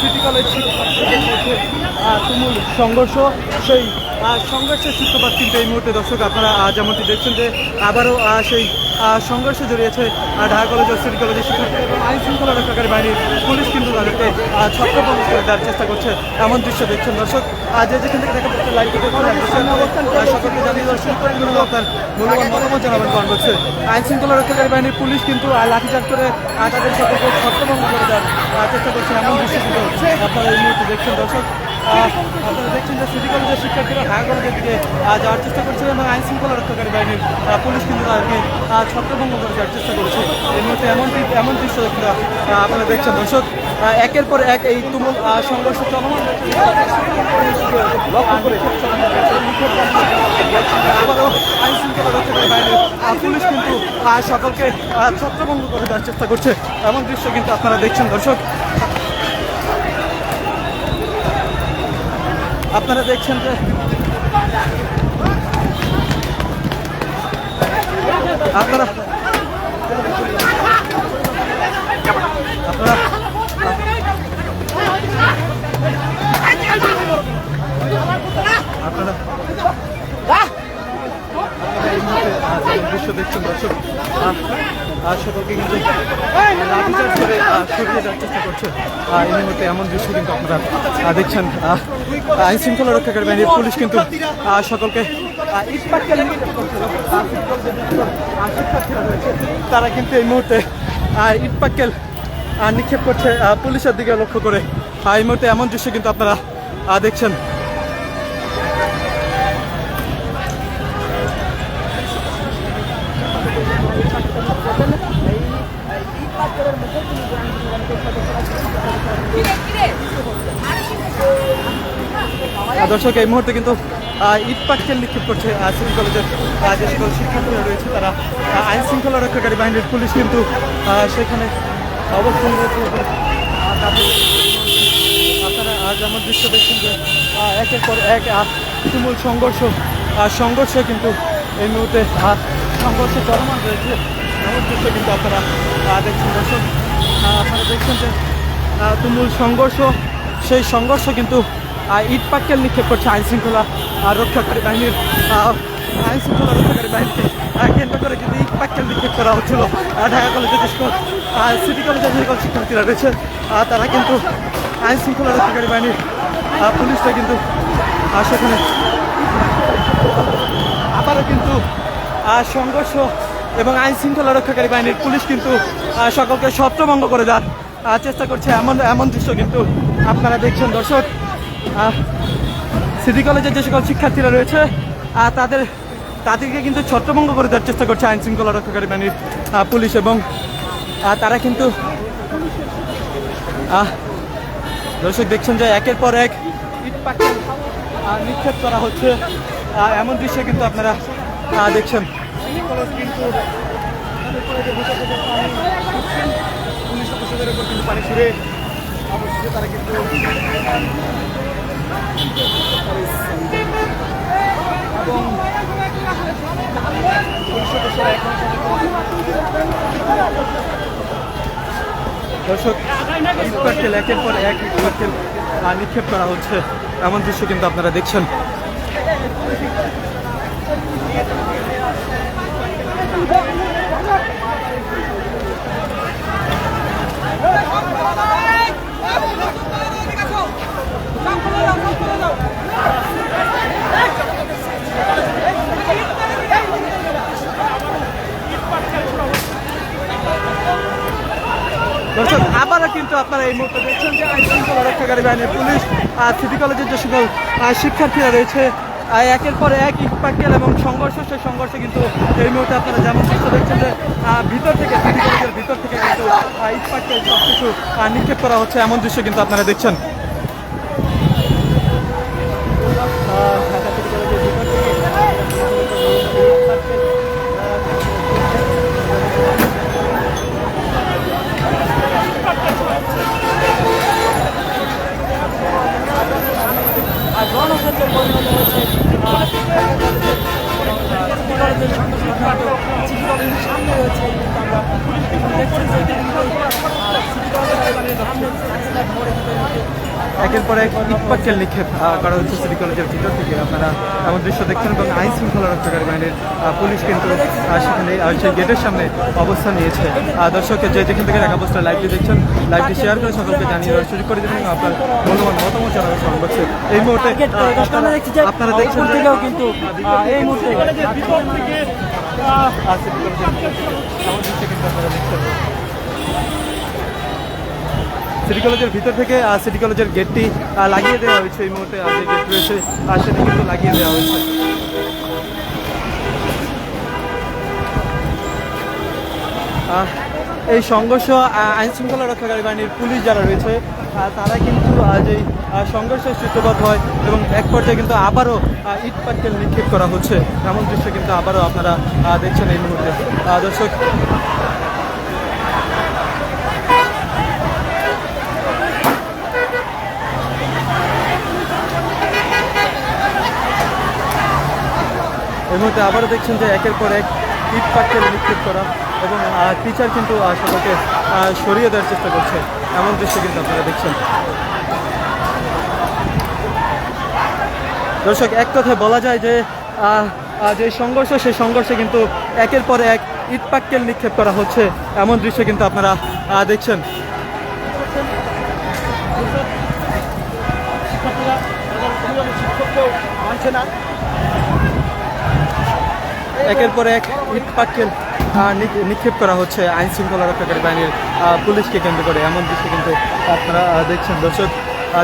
City college তুমুল সংঘর্ষ। সেই সংঘর্ষের সূত্রপাত কিন্তু এই মুহূর্তে দর্শক আপনারা যেমনটি দেখছেন যে আবারও সেই সংঘর্ষে জড়িয়েছে ঢাকা কলেজ ও সিটি কলেজের শিক্ষার্থী এবং আইন শৃঙ্খলা রক্ষাকারী বাহিনীর পুলিশ কিন্তু তাদেরকে ছত্রভঙ্গ করে দেওয়ার চেষ্টা করছে। এমন দৃশ্য দেখছেন দর্শক। আজ যে যেখান থেকে দেখা যাচ্ছে লাইভ সকলকে জানিয়ে দর্শক আপনার মূল্যবান মতামত জানাবেন কমেন্ট বক্সে। আইন শৃঙ্খলা রক্ষাকারী বাহিনীর পুলিশ কিন্তু লাঠিচার্জ করে তাদের সকলকে ছত্রভঙ্গ করে দেওয়ার চেষ্টা করছি এমন দৃশ্য কিন্তু আপনারা এই মুহূর্তে দেখছেন দর্শক। আপনারা দেখছেন যে সিটি কলেজের শিক্ষার্থীরা ঢাকা কলেজের দিকে যাওয়ার চেষ্টা করছে এবং আইন শৃঙ্খলা রক্ষাকারী বাহিনীর পুলিশ কিন্তু তাদেরকে ছত্রভঙ্গ করে দেওয়ার চেষ্টা করছে। এই মুহূর্তে এমন এমন দৃশ্য কিন্তু আপনারা দেখছেন। দর্শক একের পর এক এই তুমুল সংঘর্ষ চলমান। লক্ষ্য করে। আবারও আইন শৃঙ্খলা রক্ষাকারী বাহিনীর পুলিশ কিন্তু সকলকে ছত্রভঙ্গ করে দেওয়ার চেষ্টা করছে। এমন দৃশ্য কিন্তু আপনারা দেখছেন। দর্শক আপনারা দেখছেন যে আপনারা দৃশ্য দেখছেন দর্শক। আহ, কিন্তু চেষ্টা করছে। এই মুহূর্তে এমন দৃশ্য কিন্তু আপনারা দেখছেন। আইন শৃঙ্খলা রক্ষাকারী বাহিনীর পুলিশ কিন্তু সকলকে তারা কিন্তু এই মুহূর্তে আহ, ইট পাটকেল নিক্ষেপ করছে। পুলিশের দিকে লক্ষ্য করে এই মুহূর্তে এমন দৃশ্য কিন্তু আপনারা দেখছেন। দর্শক, এই মুহূর্তে কিন্তু ইট পাটকেল নিক্ষেপ করছে সিটি কলেজের যে সকল শিক্ষার্থীরা রয়েছে, তারা আইন শৃঙ্খলা রক্ষাকারী বাহিনীর পুলিশ কিন্তু সেখানে অবস্থান রয়েছে। আপনারা আমার দৃশ্য দেখছেন যে একের পর এক তুমুল সংঘর্ষ সংঘর্ষে কিন্তু এই মুহূর্তে সংঘর্ষ চলমান রয়েছে। এমন দৃশ্য কিন্তু আপনারা দেখছেন। দর্শক আপনারা দেখছেন যে তুমুল সংঘর্ষ। সেই সংঘর্ষ কিন্তু ইট পাটকেল নিক্ষেপ করছে আইন শৃঙ্খলা আহ, রক্ষাকারী বাহিনীর আহ, আইন শৃঙ্খলা রক্ষাকারী বাহিনীকে কেন্দ্র করে কিন্তু ইট পাটকেল নিক্ষেপ করা হচ্ছিল। ঢাকা কলেজের যে সকল সিটি কলেজের যে সকল শিক্ষার্থীরা রয়েছে তারা কিন্তু আইন শৃঙ্খলা রক্ষাকারী বাহিনীর আহ, পুলিশরা কিন্তু সেখানে আবারও কিন্তু সংঘর্ষ এবং আইন শৃঙ্খলা রক্ষাকারী বাহিনীর পুলিশ কিন্তু সকলকে ছত্রভঙ্গ করে দেওয়ার চেষ্টা করছে। এমন এমন দৃশ্য কিন্তু আপনারা দেখছেন দর্শক। সিটি কলেজের যে সকল শিক্ষার্থীরা রয়েছে তাদের তাদেরকে কিন্তু ছত্রভঙ্গ করে দেওয়ার চেষ্টা করছে আইন শৃঙ্খলা রক্ষাকারী বাহিনীর পুলিশ এবং তারা কিন্তু দর্শক দেখছেন যে একের পর এক ইট আহ, নিক্ষেপ করা হচ্ছে। এমন দৃশ্য কিন্তু আপনারা আহ, দেখছেন পুলিশ সদস্যদের উপর কিন্তু পানি ছুড়ে অবশেষে তারা কিন্তু এবং দর্শক ইট একের পর এক ইট পাটকেল নিক্ষেপ করা হচ্ছে। এমন দৃশ্য কিন্তু আপনারা দেখছেন। দর্শক, আবারও কিন্তু আপনারা এই মুহূর্তে দেখছেন যে আইন শৃঙ্খলা রক্ষাকারী বাহিনীর পুলিশ আর সিটি কলেজের যে সকল শিক্ষার্থীরা রয়েছে একের পর এক ইটপাটকেল এবং সংঘর্ষ, সেই সংঘর্ষে কিন্তু এই মুহূর্তে আপনারা যেমন দৃশ্য দেখছেন যে ভিতর থেকে ভিতর থেকে কিন্তু ইটপাটকেল সব কিছু নিক্ষেপ করা হচ্ছে, এমন দৃশ্য কিন্তু আপনারা দেখছেন। ইটপাটকেল নিক্ষেপ করা হচ্ছে সিটি কলেজের ভিতর থেকে। আপনারা এমন দৃশ্য দেখছেন এবং আইন শৃঙ্খলা রক্ষাকারী বাহিনীর পুলিশ কিন্তু সেখানে সেই গেটের সামনে অবস্থান নিয়েছে। দর্শক যে যেখান থেকে টাকা পোস্টার লাইভটি দেখছেন লাইভটি শেয়ার করে সকলকে জানিয়ে সুযোগ করে দেবেন আপনার মূল্যবান মতামত সময় করছে। এই মুহূর্তে আপনারা- দেখছেন কিন্তু এই মুহূর্তে সিটি কলেজের সিটি কলেজের ভিতর থেকে সিটি কলেজের গেটটি লাগিয়ে দেওয়া হয়েছে। এই মুহূর্তে যে গেট রয়েছে সেটি কিন্তু লাগিয়ে দেওয়া হয়েছে। এই সংঘর্ষ আইন শৃঙ্খলা রক্ষাকারী বাহিনীর পুলিশ যারা রয়েছে তারা কিন্তু আজ এই সংঘর্ষের সূত্রপাত হয় এবং এক পর্যায়ে কিন্তু আবারও ইট পাটকেল নিক্ষেপ করা হচ্ছে। এমন দৃশ্য কিন্তু আবারও আপনারা দেখছেন এই মুহূর্তে। দর্শক এই মুহূর্তে আবারও দেখছেন যে একের পর এক ইট পাটকেল নিক্ষেপ করা এবং টিচার কিন্তু আহ, সরিয়ে দেওয়ার চেষ্টা করছে। এমন দৃশ্য কিন্তু আপনারা দেখছেন। দর্শক এক কথায় বলা যায় যে যে সংঘর্ষ সেই সংঘর্ষে কিন্তু একের পর এক ইট পাটকেল নিক্ষেপ করা হচ্ছে। এমন দৃশ্য কিন্তু আপনারা দেখছেন। একের পর এক ইট পাটকেল নিক্ষেপ করা হচ্ছে আইন শৃঙ্খলা রক্ষাকারী বাহিনীর পুলিশকে কেন্দ্র করে। এমন দৃশ্য কিন্তু আপনারা দেখছেন। দর্শক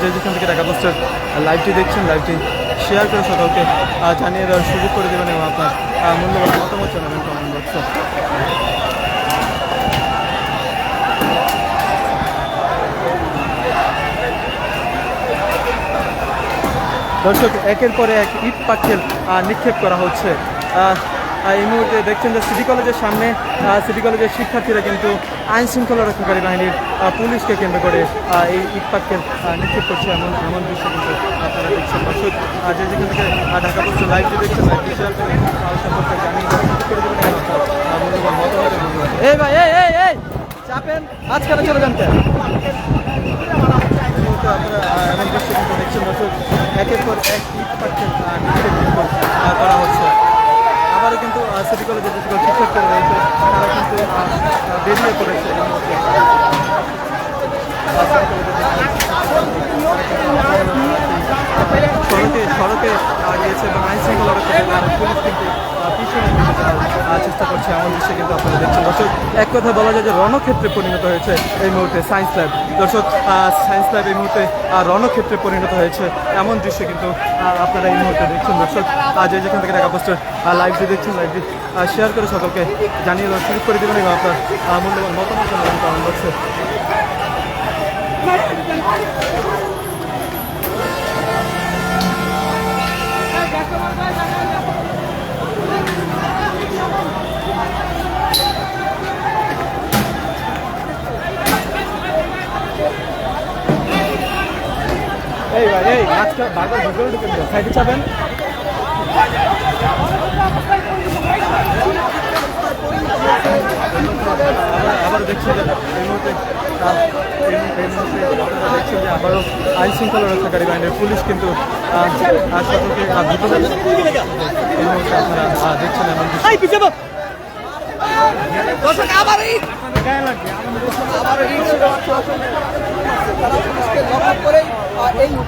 যে যেখান থেকে টাকা পোস্টের লাইভটি দেখছেন, লাইভটি শেয়ার করে সকলকে জানিয়ে দেওয়ার সুযোগ করে দেবেন এবং আপনার মূল্যবান মতামত জানাবেন কমেন্ট বক্সে। দর্শক, একের পরে এক ইট পাটকেল নিক্ষেপ করা হচ্ছে। এই মুহূর্তে দেখছেন যে সিটি কলেজের সামনে সিটি কলেজের শিক্ষার্থীরা কিন্তু আইন শৃঙ্খলা রক্ষাকারী বাহিনীর পুলিশকে কেন্দ্র করে এই ইট পাটকেল আহ, নিক্ষেপ করছে এমন এমন দৃশ্য কিন্তু আপনারা দেখছেন। দর্শক যে যেখান থেকে ঢাকা পোস্ট লাইভটি দেখছেন লাইভটি শেয়ার করে সম্পর্কে জানিয়ে। এই ভাই এই এই এই চাপেন আজকাল চলে যান আপনারা এমন দৃশ্য কিন্তু দেখছেন দর্শক একের পর এক ইট পাটকেল নিক্ষেপ করা হচ্ছে। আবারও কিন্তু সিটি কলেজের যে সকল শিক্ষকরা রয়েছে, তারা কিন্তু বেরিয়ে পড়েছে। সড়কে সড়কে গিয়েছে, এবং আইনশৃঙ্খলা রক্ষা পুলিশ কিন্তু আহ, চেষ্টা করছে এমন দৃশ্য কিন্তু আপনারা দেখছেন। দর্শক এক কথা বলা যায় যে রণক্ষেত্রে পরিণত হয়েছে এই মুহূর্তে সায়েন্স ল্যাব। দর্শক সায়েন্স ল্যাব এই মুহূর্তে রণক্ষেত্রে পরিণত হয়েছে এমন দৃশ্য কিন্তু আপনারা এই মুহূর্তে দেখছেন। দর্শক আজ যেখান থেকে টাকা পোস্টের লাইভটি দেখছেন লাইভটি শেয়ার করে সকলকে জানিয়ে দেওয়ার সুযোগ করে দেবেন এবং আপনার মূল্যবান মতামত জানাবেন কমেন্ট বক্সে এই ভাই এই আজকে বারবার ভিতরে ঢুকে দিও। সাইডে চাবেন আবার আবার দেখছি যে এই মুহূর্তে এই এই মুহূর্তে আপনারা যে আবারও আইন শৃঙ্খলা রক্ষাকারী বাহিনীর পুলিশ কিন্তু আহ, সকলকে আহ, ভিতরে এই আপনারা আহ, দেখছেন এমন দৃশ্য।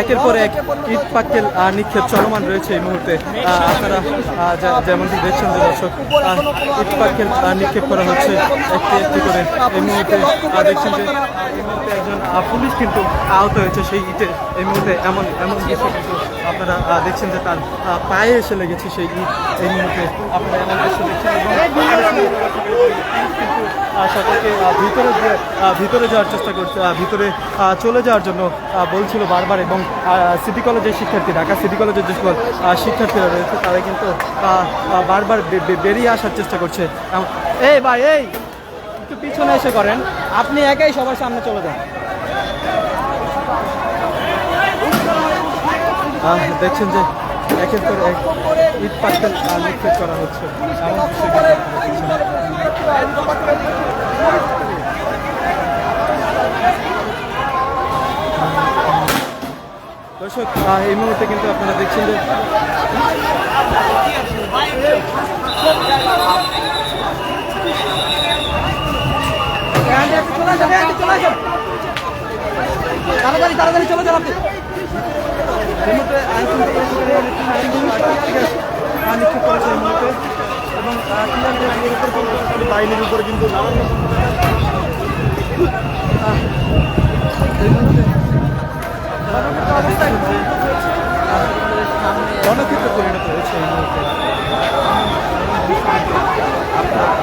একের পর এক ইট পাক্কেল নিক্ষেপ চলমান রয়েছে এই মুহূর্তে। আপনারা যেমনটি দেখছেন যে দর্শক ইট পাক্কেল নিক্ষেপ করা হচ্ছে একটি একটি করে। এই মুহূর্তে দেখছেন যে এই মুহূর্তে একজন পুলিশ কিন্তু আহত হয়েছে সেই ইটে। এই মুহূর্তে এমন এমন দৃশ্য কিন্তু আপনারা দেখছেন যে তার পায়ে এসে লেগেছে সেই ইট এই মুহূর্তে। আপনারা এমন দৃশ্য দেখছেন কিন্তু সকলকে ভিতরে ভিতরে যাওয়ার চেষ্টা করছে ভিতরে চলে যাওয়ার জন্য বলছিল বারবার এবং সিটি কলেজের শিক্ষার্থী ঢাকা সিটি কলেজের যে সকল শিক্ষার্থীরা রয়েছে তারা কিন্তু বারবার বেরিয়ে আসার চেষ্টা করছে। এই ভাই এই একটু পিছনে এসে করেন। আপনি একাই সবার সামনে চলে যান। দেখছেন যে একের পর এক ইট পাটকেল নিক্ষেপ করা হচ্ছে। দর্শক এই মুহূর্তে কিন্তু আপনারা দেখছেন যে তাড়াতাড়ি তাড়াতাড়ি চলে যান আপনি। আহ, নিক্ষেপ করেছে মুহূর্তে এবং বাহিনীর উপর কিন্তু নানান রণক্ষেত্রে পরিণত হয়েছে এই মুহূর্তে আপনারা।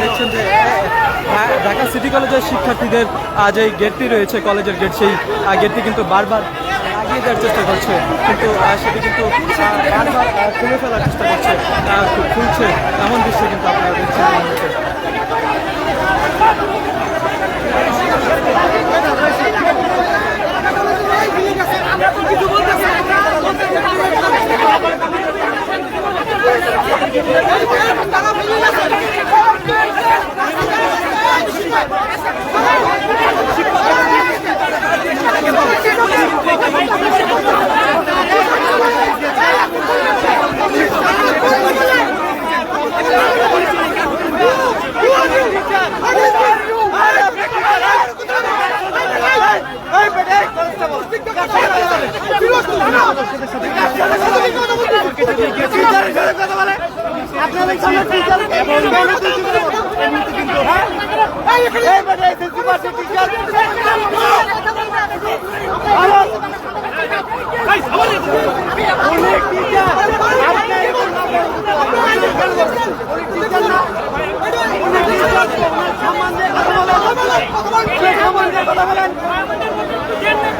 দেখছেন যে হ্যাঁ ঢাকা সিটি কলেজের শিক্ষার্থীদের আজ এই গেটটি রয়েছে, কলেজের গেট সেই গেটটি কিন্তু বারবার আগিয়ে দেওয়ার চেষ্টা করছে। কিন্তু সেটি কিন্তু বারবার খুলে ফেলার চেষ্টা করছে খুলছে। এমন দৃশ্য কিন্তু আপনারা দেখছেন। না না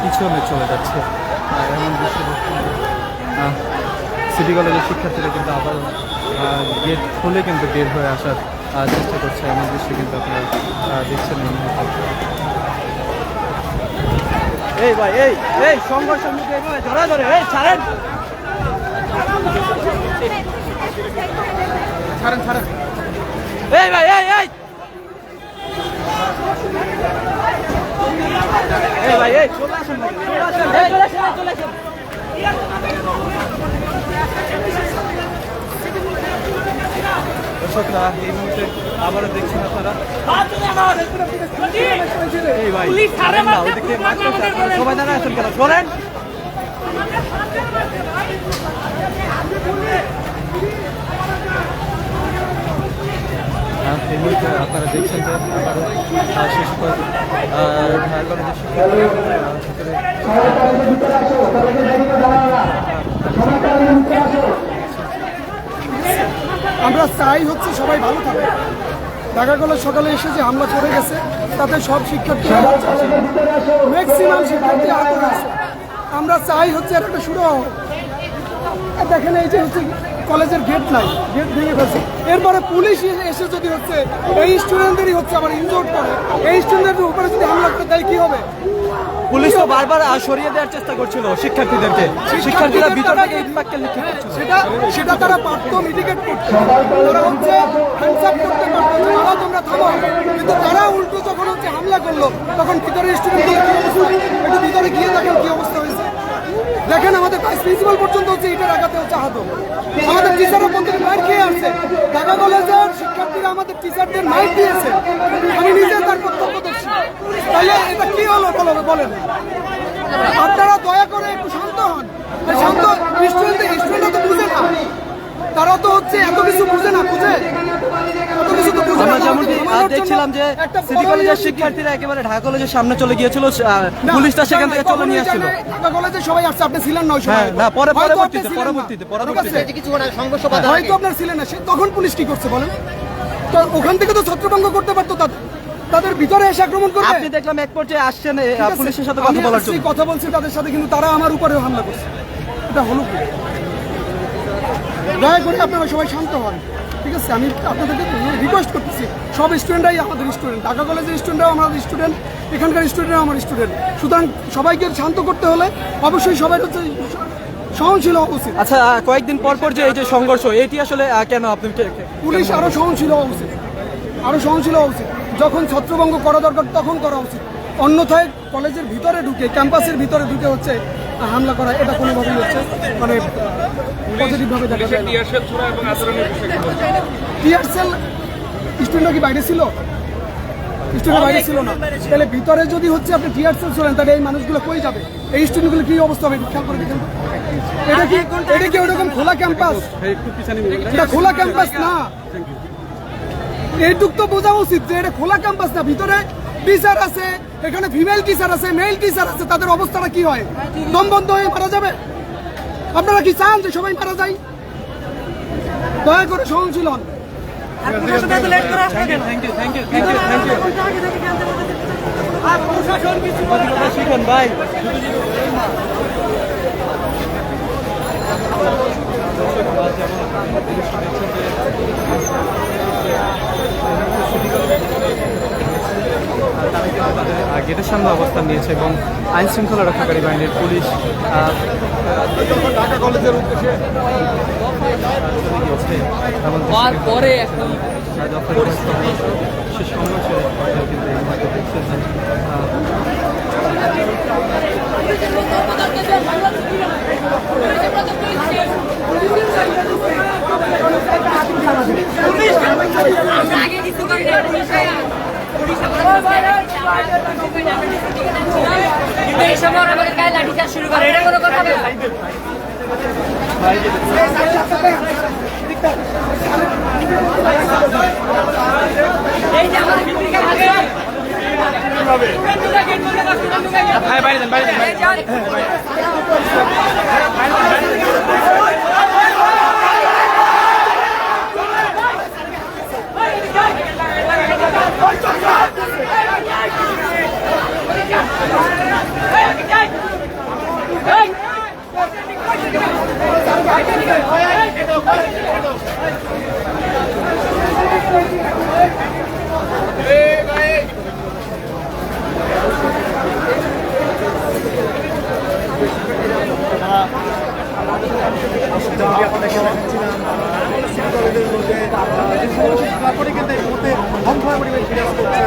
পিছনে চলে যাচ্ছে। আর এমন সিটি কলেজের শিক্ষার্থীরা কিন্তু আবার গেট খুলে কিন্তু বের হয়ে আসার চেষ্টা করছে। এমন দৃশ্য কিন্তু আপনারা দেখছেন এই মুহূর্তে। এই ভাই এই এই মুখে ধরা ধরে এই ছাড়েন। ছাড়েন ছাড়েন। এই ভাই এই এই। দর্শকরা এই মুহূর্তে আবারও দেখছেন আপনারা। এই ভাই পুলিশ ছাড়ে ছাড়েন না, মারছে, ওদিকে পুলিশ মারতে মারছে, চায়। আমাদের সবাই দাঁড়া আছেন কেন? শোনেন এই মুহূর্তে আপনারা দেখছেন যে আবারও শেষ আমরা চাই হচ্ছে সবাই ভালো থাকে ঢাকা কলেজ সকালে এসে যে হামলা করে গেছে, তাতে সব শিক্ষার্থী হয়েছে। আমরা চাই হচ্ছে একটা শুরু দেখেন এই যে হচ্ছে কলেজের গেট নাই গেট ভেঙে ফেলছে। এরপরে পুলিশ এসে যদি হচ্ছে এই স্টুডেন্টদেরই হচ্ছে আবার ইনজোর্ড করে। এই স্টুডেন্টের উপরে যদি হামলা করে দেয় কি হবে? পুলিশ তো বারবার সরিয়ে দেওয়ার চেষ্টা করছিল শিক্ষার্থীদেরকে। শিক্ষার্থীরা ভিতর থেকে নিক্ষেপ করছিল? সেটা সেটা তারা পারতো মিটিগেট করতে। তারা হচ্ছে হ্যান্ডসাপ করতে পারতো বাবা তোমরা থামো। কিন্তু তারা উল্টো যখন হচ্ছে হামলা করল তখন ভিতরে স্টুডেন্ট একটু ভিতরে গিয়ে দেখেন কি অবস্থা হয়েছে। দেখেন আমাদের ভাইস প্রিন্সিপাল পর্যন্ত হচ্ছে ইটের আঘাতে হচ্ছে আহত। আমাদের টিচাররা বন্ধু মাইর খেয়ে আসছে। ঢাকা কলেজের শিক্ষার্থীরা আমাদের টিচারদের মাইর দিয়েছে। আমি নিজে তার কর্তব্যদর্শী তাহলে এটা কি হলো বলো, বলেন। আপনারা দয়া করে একটু শান্ত হন। শান্ত স্টুডেন্ট স্টুডেন্টরা তো বুঝে না। তারা তো হচ্ছে এত কিছু বুঝে না, বুঝে? আমরা যেমনটি তাদেরকে আহ, থামানোর জন্য দেখছিলাম যে সিটি কলেজের শিক্ষার্থীরা একেবারে ঢাকা কলেজের সামনে চলে গিয়েছিল পুলিশটা সেখান থেকে চলে নিয়ে আসছিল। কলেজে সবাই আসছে আপনি ছিলেন না হ্যাঁ, না, পরে- হয়তো পরবর্তীতে, পরবর্তীতে, ঠিক পরবর্তীতে। হয়তো আপনার ছিলেন না। সে তখন পুলিশ কি করছে বলেন? তো ওখান থেকে তো ছত্রভঙ্গ করতে পারতো তাদের তাদের ভিতরে এসে আক্রমণ করবে? আপনি দেখলাম এক পর্যায়ে আসছেন? পুলিশের সাথে কথা বলার জন্য। কথা বলছি তাদের সাথে কিন্তু তারা আমার উপরে হামলা করছে। এটা হলো কি? দয়া করে আপনারা সবাই শান্ত হন। ঠিক আছে? আমি আপনাদেরকে রিকোয়েস্ট করতেছি। সব স্টুডেন্টরাই আমাদের স্টুডেন্ট ঢাকা কলেজের স্টুডেন্টরাও আমাদের স্টুডেন্ট এখানকার স্টুডেন্টরাও আমার স্টুডেন্ট সুতরাং সবাইকে শান্ত করতে হলে অবশ্যই সবাই হচ্ছে সহনশীল হওয়া উচিত। আচ্ছা কয়েকদিন পর পর যে এই যে সংঘর্ষ এটি আসলে কেন আপনি পুলিশ আরও সহনশীল হওয়া উচিত। আরও সহনশীল হওয়া উচিত। যখন ছত্রভঙ্গ করা দরকার তখন করা উচিত। অন্যথায় কলেজের ভিতরে ঢুকে ক্যাম্পাসের ভিতরে ঢুকে হচ্ছে হামলা করা এটা কোনোভাবেই হচ্ছে মানে পজিটিভ ভাবে দেখা যায় টিয়ার সেল স্টুডেন্ট কি বাইরে ছিল? স্টুডেন্ট বাইরে ছিল না। তাহলে ভিতরে যদি হচ্ছে আপনি টিয়ার সেল ছিলেন তাহলে এই মানুষগুলো কই যাবে? এই স্টুডেন্টগুলো কি অবস্থা হবে? খেয়াল করে দেখেন। এটা কি এটা কি ওরকম খোলা ক্যাম্পাস? এটা খোলা ক্যাম্পাস না। এইটুক তো বোঝা উচিত যে এটা খোলা ক্যাম্পাস না ভিতরে টিচার আছে এখানে ফিমেল টিচার আছে মেল টিচার আছে তাদের অবস্থাটা কি হয়? দম বন্ধ হয়ে মারা যাবে? আপনারা কি চান যে সবাই মারা যায়? দয়া করে সহনশীল হন। Thank you, thank you, thank you, thank you, thank you. কথা শিখেন ভাই। গেটের সামনে অবস্থান নিয়েছে এবং আইন শৃঙ্খলা রক্ষাকারী বাহিনীর পুলিশ ঢাকা কলেজের উদ্দেশ্যে পরে এখন সংঘর্ষ, কিন্তু এই মুহূর্তে দেখছেন যে, আহ, আগে কিছু করি না পুলিশে পুলিশে কিন্তু এই সময় ওরা আমাকে গায়ে লাঠি চার্জ শুরু করে এটা কোনো কথা না এই যে আমাদের ভিতরে আগে বাইরে দেন বাইরে দেন তারপরে কিন্তু এই। মুহূর্তে ভঙ্গ পরিবেশ বিরাজ করছে